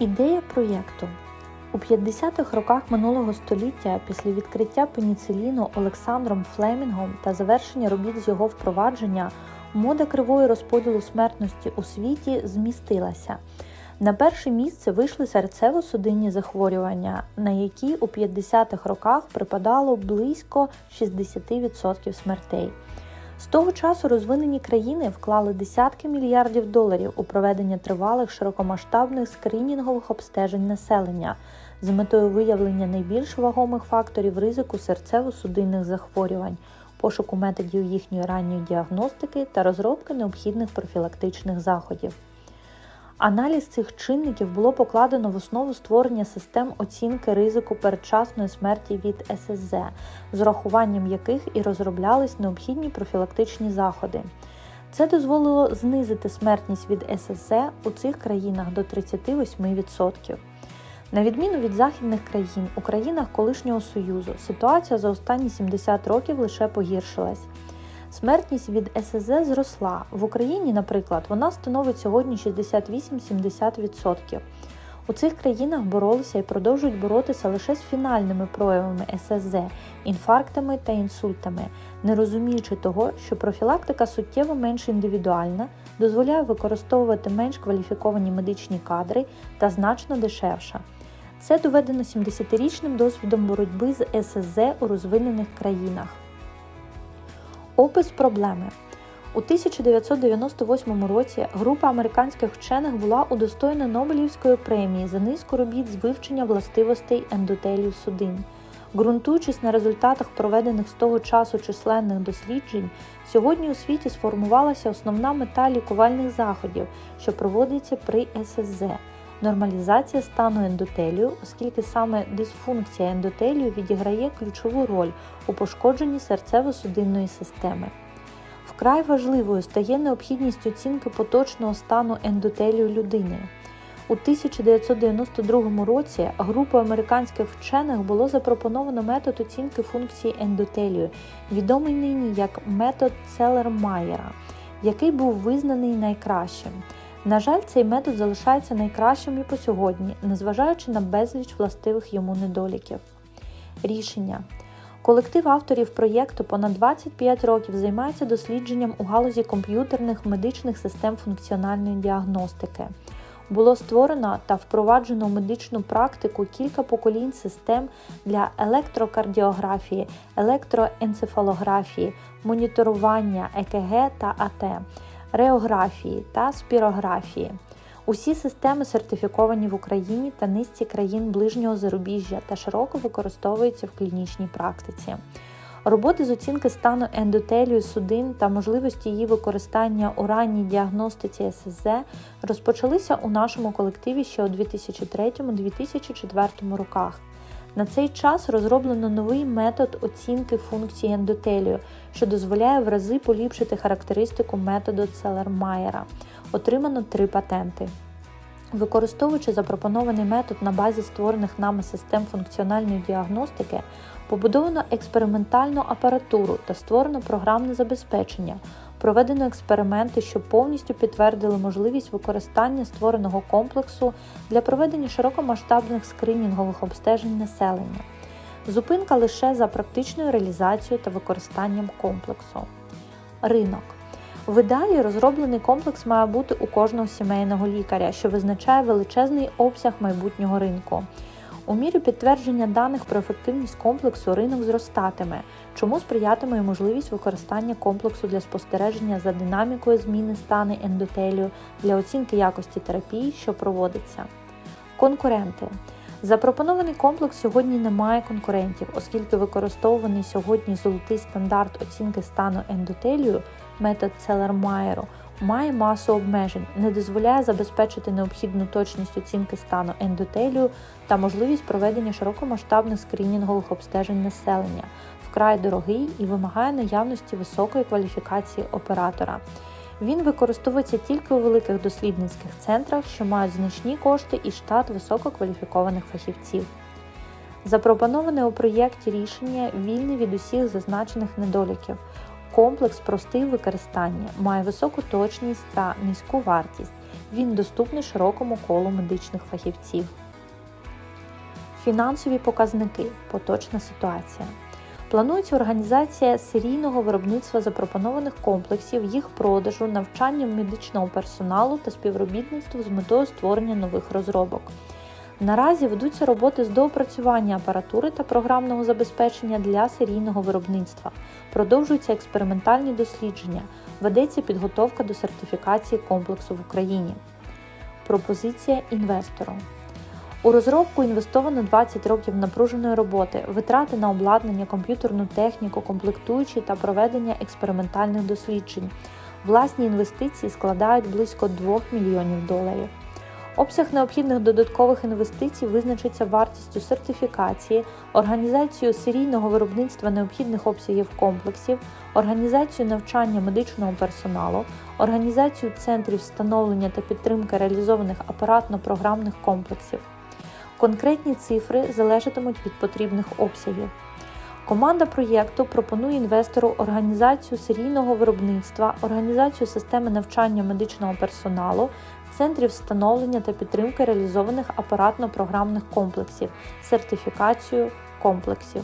Ідея проєкту у 50-х роках минулого століття, після відкриття пеніциліну Олександром Флемінгом та завершення робіт з його впровадження, мода кривої розподілу смертності у світі змістилася. На перше місце вийшли серцево-судинні захворювання, на які у 50-х роках припадало близько 60% смертей. З того часу розвинені країни вклали десятки мільярдів доларів у проведення тривалих широкомасштабних скринінгових обстежень населення з метою виявлення найбільш вагомих факторів ризику серцево-судинних захворювань, пошуку методів їхньої ранньої діагностики та розробки необхідних профілактичних заходів. Аналіз цих чинників було покладено в основу створення систем оцінки ризику передчасної смерті від ССЗ, з урахуванням яких і розроблялись необхідні профілактичні заходи. Це дозволило знизити смертність від ССЗ у цих країнах до 38%. На відміну від західних країн, у країнах колишнього Союзу ситуація за останні 70 років лише погіршилась. Смертність від СЗ зросла. В Україні, наприклад, вона становить сьогодні 68-70%. У цих країнах боролися і продовжують боротися лише з фінальними проявами ССЗ, інфарктами та інсультами, не розуміючи того, що профілактика суттєво менш індивідуальна, дозволяє використовувати менш кваліфіковані медичні кадри та значно дешевша. Це доведено 70-річним досвідом боротьби з ССЗ у розвинених країнах. Опис проблеми у 1998 році група американських вчених була удостоєна Нобелівської премії за низку робіт з вивчення властивостей ендотелію судин. Ґрунтуючись на результатах проведених з того часу численних досліджень, сьогодні у світі сформувалася основна мета лікувальних заходів, що проводиться при ССЗ нормалізація стану ендотелію, оскільки саме дисфункція ендотелію відіграє ключову роль у пошкодженні серцево-судинної системи. Вкрай важливою стає необхідність оцінки поточного стану ендотелію людини. У 1992 році групою американських вчених було запропоновано метод оцінки функції ендотелію, відомий нині як метод Целер-Майера, який був визнаний найкращим. На жаль, цей метод залишається найкращим і по сьогодні, незважаючи на безліч властивих йому недоліків. Рішення. Колектив авторів проєкту понад 25 років займається дослідженням у галузі комп'ютерних медичних систем функціональної діагностики. Було створено та впроваджено в медичну практику кілька поколінь систем для електрокардіографії, електроенцефалографії, моніторування ЕКГ та АТ реографії та спірографії. Усі системи сертифіковані в Україні та низці країн ближнього зарубіжжя та широко використовуються в клінічній практиці. Роботи з оцінки стану ендотелію судин та можливості її використання у ранній діагностиці ССЗ розпочалися у нашому колективі ще у 2003-2004 роках. На цей час розроблено новий метод оцінки функції ендотелію, що дозволяє в рази поліпшити характеристику методу Целермайера. Отримано три патенти. Використовуючи запропонований метод на базі створених нами систем функціональної діагностики, побудовано експериментальну апаратуру та створено програмне забезпечення, Проведено експерименти, що повністю підтвердили можливість використання створеного комплексу для проведення широкомасштабних скринінгових обстежень населення. Зупинка лише за практичною реалізацією та використанням комплексу. Ринок. В ідеалі розроблений комплекс має бути у кожного сімейного лікаря, що визначає величезний обсяг майбутнього ринку. У мірі підтвердження даних про ефективність комплексу ринок зростатиме, чому сприятиме можливість використання комплексу для спостереження за динамікою зміни стани ендотелію для оцінки якості терапії, що проводиться. Конкуренти. Запропонований комплекс сьогодні не має конкурентів, оскільки використовуваний сьогодні золотий стандарт оцінки стану ендотелію, метод Целермайеру, має масу обмежень, не дозволяє забезпечити необхідну точність оцінки стану ендотелію та можливість проведення широкомасштабних скринінгових обстежень населення, вкрай дорогий і вимагає наявності високої кваліфікації оператора. Він використовується тільки у великих дослідницьких центрах, що мають значні кошти і штат висококваліфікованих фахівців. Запропоноване у проєкті рішення вільне від усіх зазначених недоліків. Комплекс простий в використанні, має високу точність та низьку вартість. Він доступний широкому колу медичних фахівців. Фінансові показники. Поточна ситуація. Планується організація серійного виробництва запропонованих комплексів, їх продажу, навчання медичного персоналу та співробітництво з метою створення нових розробок. Наразі ведуться роботи з доопрацювання апаратури та програмного забезпечення для серійного виробництва. Продовжуються експериментальні дослідження, ведеться підготовка до сертифікації комплексу в Україні. Пропозиція інвестору. У розробку інвестовано 20 років напруженої роботи, витрати на обладнання, комп'ютерну техніку, комплектуючі та проведення експериментальних досліджень. Власні інвестиції складають близько 2 мільйонів доларів. Обсяг необхідних додаткових інвестицій визначиться вартістю сертифікації, організацією серійного виробництва необхідних обсягів комплексів, організацією навчання медичного персоналу, організацією центрів встановлення та підтримки реалізованих апаратно-програмних комплексів. Конкретні цифри залежатимуть від потрібних обсягів. Команда проєкту пропонує інвестору організацію серійного виробництва, організацію системи навчання медичного персоналу, центрів встановлення та підтримки реалізованих апаратно-програмних комплексів, сертифікацію комплексів.